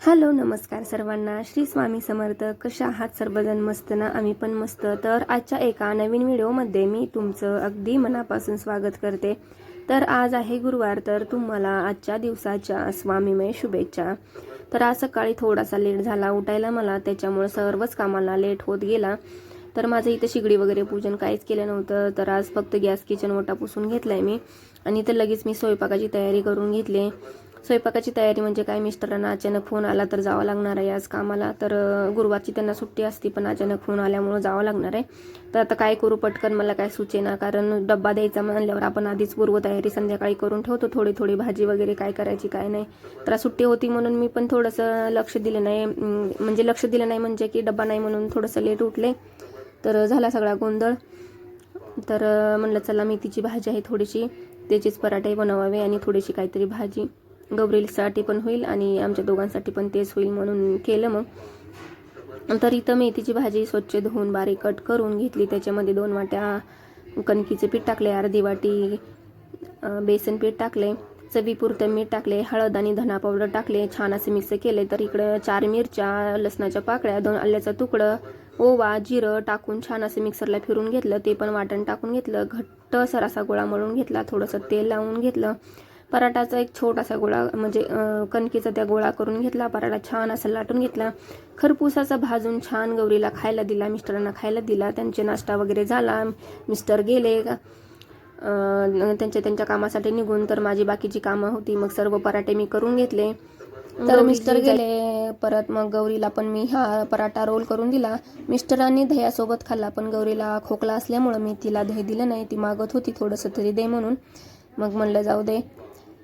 Hello नमस्कार सर्वांना. श्री स्वामी समर्थ कशा आहात सर्वजण? मस्त ना आम्ही पण मस्त. तर आजच्या एका नवीन व्हिडिओमध्ये मी तुमचं अगदी मनापासून स्वागत करते. तर आज आहे गुरुवार तर तुम्हाला आजच्या दिवसाच्या स्वामीमय शुभेच्छा. तर आज सकाळी थोडासा लेट झाला उठायला मला त्याच्यामुळे सर्वच कामाला लेट होत गेला. तर माझं इथं शिगडी वगैरे पूजन काहीच केलं नव्हतं तर आज फक्त गॅस किचन ओटा पुसून घेतलाय मी. आणि इथं लगेच मी स्वयंपाकाची तयारी करून घेतली. स्वयंपाकाची तयारी म्हणजे काय? मिस्टरांना अचानक फोन आला तर जावं लागणार आहे आज कामाला. तर गुरुवारची त्यांना सुट्टी असती पण अचानक फोन आल्यामुळं जावं लागणार आहे. तर आता काय करू पटकन? मला काय सुचेना? कारण डब्बा द्यायचा म्हणल्यावर आपण आधीच पूर्वतयारी संध्याकाळी करून ठेवतो. थोडी थोडी भाजी वगैरे काय करायची काय नाही. तर आज सुट्टी होती म्हणून मी पण थोडंसं लक्ष दिलं नाही. म्हणजे लक्ष दिलं नाही म्हणजे की डब्बा नाही म्हणून थोडंसं लेट उठले. तर झाला सगळा गोंधळ. तर म्हणलं चला मेथीची भाजी आहे थोडीशी. त्याचेच पराठे बनवावे आणि थोडीशी काहीतरी भाजी. गौरीसाठी पण होईल आणि आमच्या दोघांसाठी पण तेच होईल म्हणून केलं मग. तर इथं मेथीची भाजी स्वच्छ धुवून बारीक कट करून घेतली. त्याच्यामध्ये दोन वाट्या कणकीचे पीठ टाकले अर्धी वाटी बेसन पीठ टाकले चवीपुरतं मीठ टाकले हळद आणि धना पावडर टाकले छान असे मिक्स केले तर इकडं चार मिरच्या लसणाच्या पाकळ्या दोन आल्याचा तुकडं ओवा जिरं टाकून छान असं मिक्सरला फिरून घेतलं. ते पण वाटण टाकून घेतलं. घट्ट सरासा गोळा मळून घेतला. थोडंसं तेल लावून घेतलं. पराठाचा एक छोटासा गोळा म्हणजे कणकेचा त्या गोळा करून घेतला पराठा छान असा लाटून घेतला. खरपूसाचा भाजून छान गौरीला खायला दिला मिस्टरांना खायला दिला. त्यांचे नाश्ता वगैरे झाला. मिस्टर गेले. त्यांच्या त्यांच्या कामासाठी निघून तर माझी बाकीची कामं होती. मग सर्व पराठे मी करून घेतले. तर मिस्टर गेले. परत मग गौरीला पण मी हा पराठा रोल करून दिला. मिस्टरांनी दह्यासोबत खाल्ला पण गौरीला खोकला असल्यामुळं मी तिला दही दिलं नाही. ती मागत होती थोडंसं तरी दे म्हणून. मग म्हणलं जाऊ दे.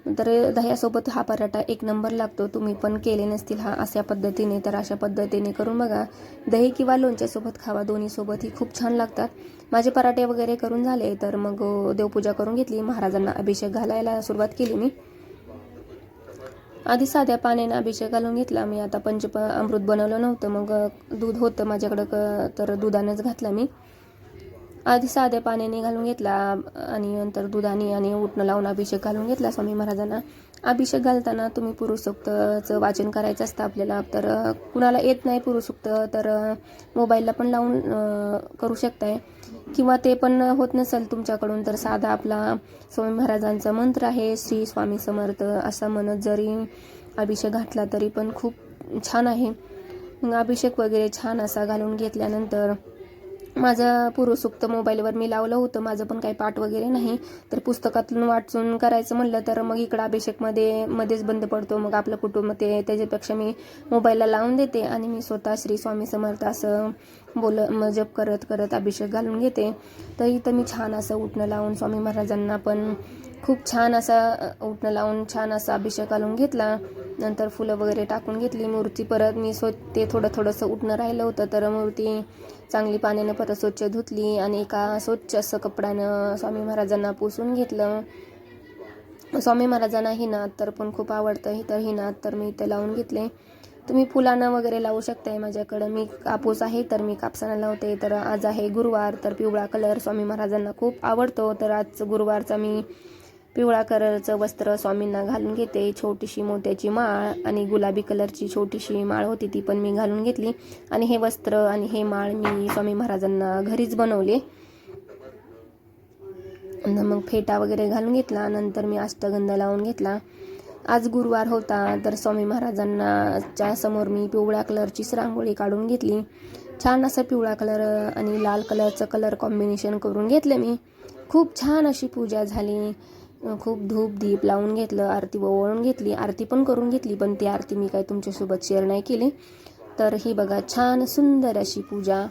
तर दह्यासोबत हा पराठा एक नंबर लागतो. तुम्ही पण केले नसतील हा अशा पद्धतीने तर अशा पद्धतीने करून बघा. दही किंवा लोणच्यासोबत खावा दोन्हीसोबतही खूप छान लागतात. माझे पराठे वगैरे करून झाले तर मग देवपूजा करून घेतली. महाराजांना अभिषेक घालायला सुरुवात केली मी. आधी साध्या पाण्याने अभिषेक घालून घेतला. मी आता पंचप अमृत बनवलं नव्हतं. मग दूध होतं माझ्याकडं क- तर दुधानंच घातलं मी. आधी साध्या पाण्याने घालून घेतला आणि नंतर दुधाने आणि उठणं लावून अभिषेक घालून घेतला स्वामी महाराजांना. अभिषेक घालताना तुम्ही पुरुषोक्तचं वाचन करायचं असतं आपल्याला तर कुणाला येत नाही पुरुषोक्त तर मोबाईलला पण लावून करू शकताय. किंवा ते पण होत नसेल तुमच्याकडून तर साधा आपला स्वामी महाराजांचा मंत्र आहे श्री स्वामी समर्थ असा म्हणत जरी अभिषेक घातला तरी पण खूप छान आहे. मग अभिषेक वगैरे छान असा घालून घेतल्यानंतर माझं पूर्वसुक्त मोबाईलवर मी लावलं होतं. माझं पण काही पाठ वगैरे नाही. तर पुस्तकातून वाचून करायचं म्हणलं तर मग इकडं अभिषेकमध्ये मध्येच बंद पडतो. मग आपलं कुटुंब ते त्याच्यापेक्षा मी मोबाईलला लावून देते आणि मी स्वतः श्री स्वामी समर्थ असं बोल जप करत करत अभिषेक घालून घेते. तर इथं मी छान असं उठणं लावून स्वामी महाराजांना पण खूप छान असा उठणं लावून छान असा अभिषेक घालून घेतला. नंतर फुलं वगैरे टाकून घेतली मूर्ती परत मी स्व ते थोडं थोडंसं उठणं राहिलं होतं तर मूर्ती चांगली पाण्यानं परत स्वच्छ धुतली आणि एका स्वच्छ असं कपड्यानं स्वामी महाराजांना पुसून घेतलं. स्वामी महाराजांना ही तर पण खूप आवडतं ही तर ही नात तर मी इथं लावून घेतले. तुम्ही फुलानं वगैरे लावू शकताय माझ्याकडं. मी कापूस आहे तर मी कापसानं लावते. तर आज आहे गुरुवार तर पिवळा कलर स्वामी महाराजांना खूप आवडतो. तर आज गुरुवारचा मी पिवळा कलरचं वस्त्र स्वामींना घालून घेते. छोटीशी मोत्याची माळ आणि गुलाबी कलरची छोटीशी माळ होती ती पण मी घालून घेतली. आणि हे वस्त्र आणि हे माळ मी स्वामी महाराजांना घरीच बनवले. मग फेटा वगैरे घालून घेतला. नंतर मी अष्टगंध लावून घेतला. आज गुरुवार होता तर स्वामी महाराजांनाच्या समोर मी पिवळ्या कलरचीच रांगोळी काढून घेतली. छान असं पिवळा कलर आणि लाल कलरचं कलर कॉम्बिनेशन करून घेतलं मी. खूप छान अशी पूजा झाली. खूप धूप दीप लावून घेतलं आरती ओवळून घेतली आरती पण करून घेतली पण ती आरती मी काय तुमच्यासोबत शेअर नाही केली. तर ही बघा छान सुंदर अशी पूजा.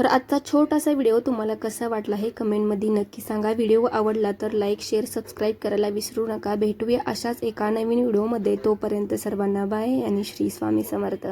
तर आजचा छोटासा व्हिडिओ तुम्हाला कसा वाटला हे कमेंटमध्ये नक्की सांगा. व्हिडिओ आवडला तर लाईक शेअर सबस्क्राईब करायला विसरू नका. भेटूया अशाच एका नवीन व्हिडिओमध्ये. तोपर्यंत सर्वांना बाय आणि श्री स्वामी समर्थ.